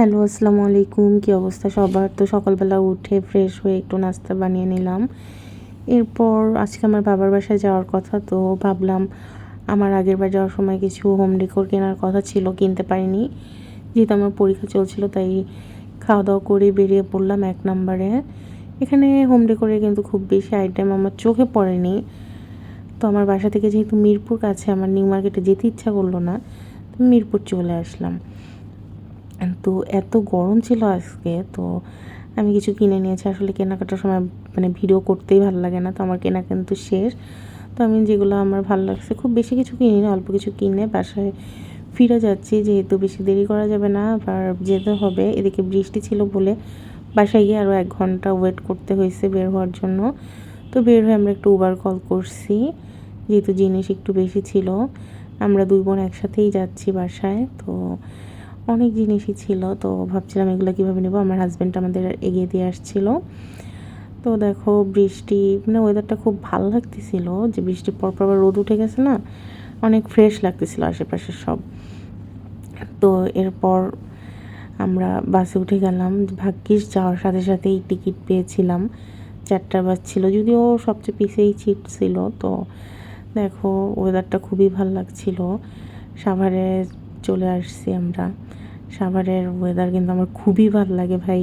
Hello, আসসালামু আলাইকুম। কী অবস্থা সবার? তো সকালবেলা উঠে ফ্রেশ হয়ে একটু নাস্তা বানিয়ে নিলাম। এরপর আজকে আমার বাবার বাসায় যাওয়ার কথা, তো ভাবলাম আমার আগের বার যাওয়ার সময় কিছু হোম ডেকোর কেনার কথা ছিল, কিনতে পারিনি। যেহেতু আমার পরীক্ষা চলছিল, তাই খাওয়া দাওয়া করে বেরিয়ে পড়লাম এক নম্বরে। এখানে হোম ডেকোরে কিন্তু খুব বেশি আইটেম আমার চোখে পড়েনি। তো আমার বাসা থেকে যেহেতু মিরপুর কাছে, আমার নিউ মার্কেটে যেতে ইচ্ছা করল না, তো মিরপুর চলে আসলাম। তো এত গরম ছিল আজকে, তো আমি কিছু কিনে নিয়েছি। আসলে কেনাকাটার সময় মানে ভিডিও করতেই ভালো লাগে না, তো আমার কেনা কিন্তু শেষ। তো আমি যেগুলো আমার ভালো লাগছে, খুব বেশি কিছু কিনি না অল্প কিছু কিনে বাসায় ফিরে যাচ্ছি। যেহেতু বেশি দেরি করা যাবে না, আবার যেতে হবে। এদিকে বৃষ্টি ছিল বলে বাসায় গিয়ে আরও এক ঘণ্টা ওয়েট করতে হয়েছে বের হওয়ার জন্য। তো বের হয়ে আমরা একটু উবার কল করছি, যেহেতু জিনিস একটু বেশি ছিল। আমরা দুই বোন একসাথেই যাচ্ছি বাসায়, তো অনেক জিনিসই ছিল, তো ভাবছিলাম এগুলো কীভাবে নেব? আমার হাজব্যান্ড আমাদের এগিয়ে দিয়ে আসছিল। তো দেখো বৃষ্টি মানে ওয়েদারটা খুব ভালো লাগতেছিল, যে বৃষ্টির পর পর আবার রোদ উঠে গেছে না, অনেক ফ্রেশ লাগতেছিল আশেপাশে সব। তো এরপর আমরা বাসে উঠে গেলাম, ভাগ্যিস যাওয়ার সাথে সাথেই টিকিট পেয়েছিলাম। চারটা বাস ছিল, যদিও সবচেয়ে পিছেই সিট ছিল, তো দেখো ওয়েদারটা খুবই ভালো লাগছিল। সাভারে চলে আসছি আমরা। সাভারের ওয়েদার কিন্তু আমার খুবই ভালো লাগে ভাই।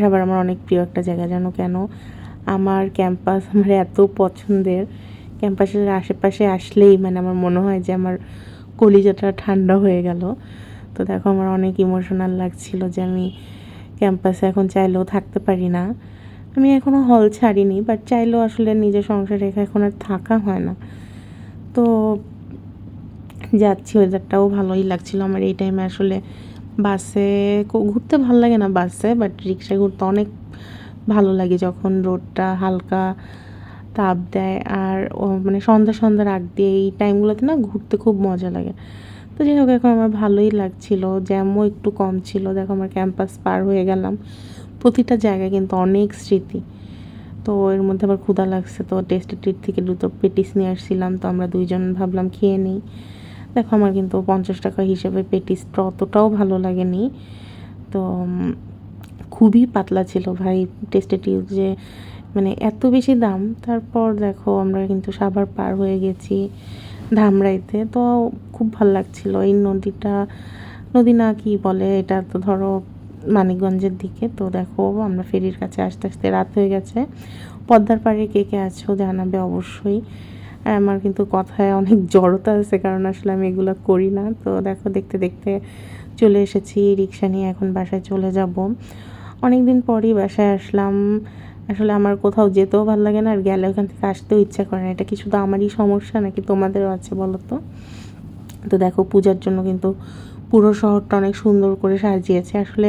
সাভার আমার অনেক প্রিয় একটা জায়গা, জানো কেন? আমার ক্যাম্পাস আমার এত পছন্দের। ক্যাম্পাসের আশেপাশে আসলেই মানে আমার মনে হয় যে আমার কলিজাটা ঠান্ডা হয়ে গেল। তো দেখো আমার অনেক ইমোশনাল লাগছিল যে আমি ক্যাম্পাসে এখন চাইলেও থাকতে পারি না। আমি এখনও হল ছাড়িনি বাট চাইলেও আসলে নিজের সংসার এখন আর থাকা হয় না। তো যাচ্ছি ওয়েদারটাও ভালোই লাগছিল। আমার এই টাইমে আসলে বাসে ঘুরতে ভালো লাগে না বাসে বাট রিক্সায় ঘুরতে অনেক ভালো লাগে যখন রোডটা হালকা তাপ দেয় আর মানে সন্ধ্যা সন্ধ্যার আগ দিয়ে এই টাইমগুলোতে না ঘুরতে খুব মজা লাগে। তো যাই হোক, এখন আমার ভালোই লাগছিল, জ্যামও একটু কম ছিল, দেখো আমার ক্যাম্পাস পার হয়ে গেলাম। প্রতিটা জায়গায় কিন্তু অনেক স্মৃতি। তো এর মধ্যে আবার ক্ষুধা লাগছে, তো টেস্টি ট্রিট থেকে দুটো পেটিস নিয়ে আসছিলাম, তো আমরা দুইজন ভাবলাম খেয়ে নিই। দেখো আমার কিন্তু পঞ্চাশ টাকা হিসেবে পেটিসটা অতটাও ভালো লাগেনি। তো খুবই পাতলা ছিল ভাই, টেস্টি টিউব যে মানে এত বেশি দাম, তারপর দেখো আমরা কিন্তু সাবার পার হয়ে গেছি ধামরাইতে। তো খুব ভালো লাগছিল এই নদীটা, নদী না কি বলে, এটা তো ধরো মানিকগঞ্জের দিকে। তো দেখো আমরা ফেরির কাছে আস্তে আস্তে রাত হয়ে গেছে। পদ্মার পাড়ে কে কে আছো জানাবে অবশ্যই। আমার কিন্তু কথায় অনেক জড়তা আছে, কারণ আসলে আমি এগুলো করি না। তো দেখো, দেখতে দেখতে চলে এসেছি রিক্সা নিয়ে এখন বাসায় চলে যাব। অনেক দিন পরই বাসায় আসলাম। আসলে আমার কোথাও যেতেও ভালো লাগে না আর গেলে ওখান থেকে আসতেও ইচ্ছা করে না। এটা কি শুধু আমারই সমস্যা নাকি তোমাদেরও আছে বলো তো? তো দেখো, পূজার জন্য কিন্তু পুরো শহরটা অনেক সুন্দর করে সাজিয়েছে। আসলে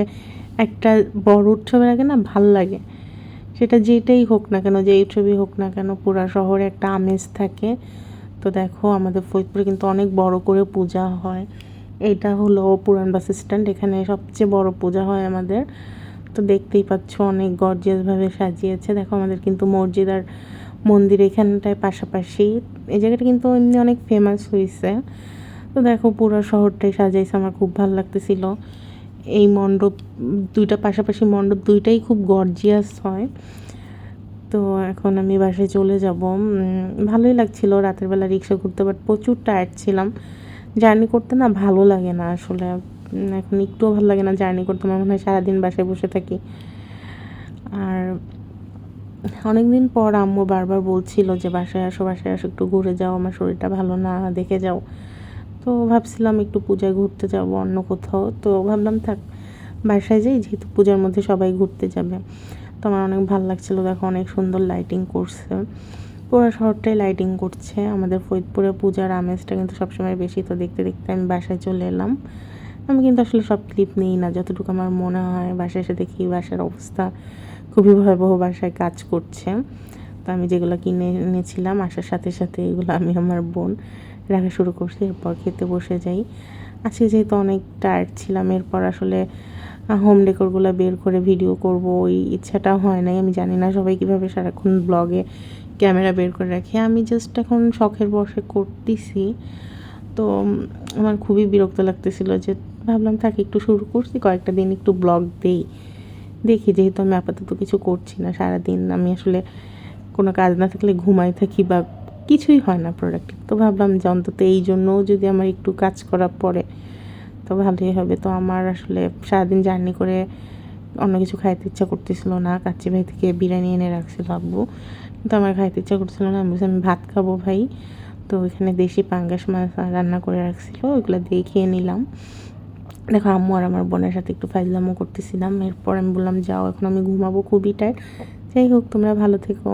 একটা বড় উৎসবের আগে না ভালো লাগে। সেটা যেটাই হোক না কেন যেই ছবি হোক না কেন, পুরা শহরে একটা আমেজ থাকে। তো দেখো, আমাদের ফরিদপুরে কিন্তু অনেক বড় করে পূজা হয়। এটা হলো পুরান বাস স্ট্যান্ড, এখানে সবচেয়ে বড় পূজা হয় আমাদের। তো দেখতেই পাচ্ছ, অনেক গর্জিয়াসভাবে সাজিয়েছে। দেখো, আমাদের কিন্তু মসজিদ আর মন্দির এখানটায় পাশাপাশি। এই জায়গাটা কিন্তু এমনি অনেক ফেমাস হয়েছে তো দেখো, পুরো শহরটাই সাজাইছে, আমার খুব ভালো লাগতেছিল। এই মণ্ডপ, দুইটা পাশাপাশি মণ্ডপ দুইটাই খুব গর্জিয়াস হয়। তো এখন আমি বাসায় চলে যাব। ভালোই লাগছিল রাতের বেলা রিক্সা ঘুরতে বাট প্রচুর টায়ার্ড ছিলাম। জার্নি করতে না ভালো লাগে না আসলে। এখন একটুও ভালো লাগে না জার্নি করতে। আমার মনে হয় সারাদিন বাসায় বসে থাকি। আর অনেক দিন পর আম্মু বারবার বলছিল যে, বাসায় আসো বাসায় আসো, একটু ঘুরে যাও। আমার শরীরটা ভালো না, দেখে যাও। তো ভাবছিলাম একটু পূজায় ঘুরতে যাব অন্য কোথাও। তো ভাবলাম থাক, বাসায় যাই, যেহেতু পূজার মধ্যে সবাই ঘুরতে যাবে। তো আমার অনেক ভালো লাগছিল, দেখো অনেক সুন্দর লাইটিং করছে। পুরো শহরটাই লাইটিং করছে। আমাদের ফরিদপুরে পূজার আমেজটা কিন্তু সবসময় বেশি, তো দেখতে দেখতে আমি বাসায় চলে এলাম। আমি কিন্তু আসলে সব ক্লিপ নিই না, যতটুকু আমার মনে হয়। বাসায় এসে দেখি বাসার অবস্থা খুবই ভয়াবহ বাসায় কাজ করছে। তো আমি যেগুলো কিনে এনেছিলাম, আসার সাথে সাথে এগুলো আমি আমার বোন রাখা শুরু করছি, এরপর খেতে বসে যাই। আজকে যেহেতু অনেক টায়ার্ড ছিলাম, এরপর আসলে হোম ডেকোরগুলো বের করে ভিডিও করব, ওই ইচ্ছাটা হয় নাই। আমি জানি না সবাই কীভাবে সারাক্ষণ ব্লগে ক্যামেরা বের করে রাখি। আমি জাস্ট এখন শখের বসে করতেছি। তো আমার খুবই বিরক্ত লাগতেছিল যে, ভাবলাম থাক, একটু শুরু করছি, কয়েকটা দিন একটু ব্লগ দেই। দেখি, যেহেতু আমি আপাতত কিছু করছি না, সারাদিন আমি আসলে কোনো কাজ না থাকলে ঘুমাই থাকি বা কিছুই হয় না প্রোডাক্টিভ তো ভাবলাম যে অন্তত এই জন্যও যদি আমার একটু কাজ করার পরে, তো ভালোই হবে। তো আমার আসলে সারাদিন জার্নি করে অন্য কিছু খাইতে ইচ্ছা করতেছিল না। কাচ্চি ভাই থেকে বিরিয়ানি এনে রাখছিল আব্বু। কিন্তু আমার খাইতে ইচ্ছা করছিল না। আমি আমি ভাত খাব ভাই। তো ওইখানে দেশি পাঙ্গাস মাছ রান্না করে রাখছিল। ওইগুলো দিয়ে খেয়ে নিলাম। দেখো, আম্মু আর আমার বোনের সাথে একটু ফাইজলামও করতেছিলাম। এরপর আমি বললাম, যাও, এখন আমি ঘুমাবো, খুবই টাইট যাই হোক, তোমরা ভালো থেকো।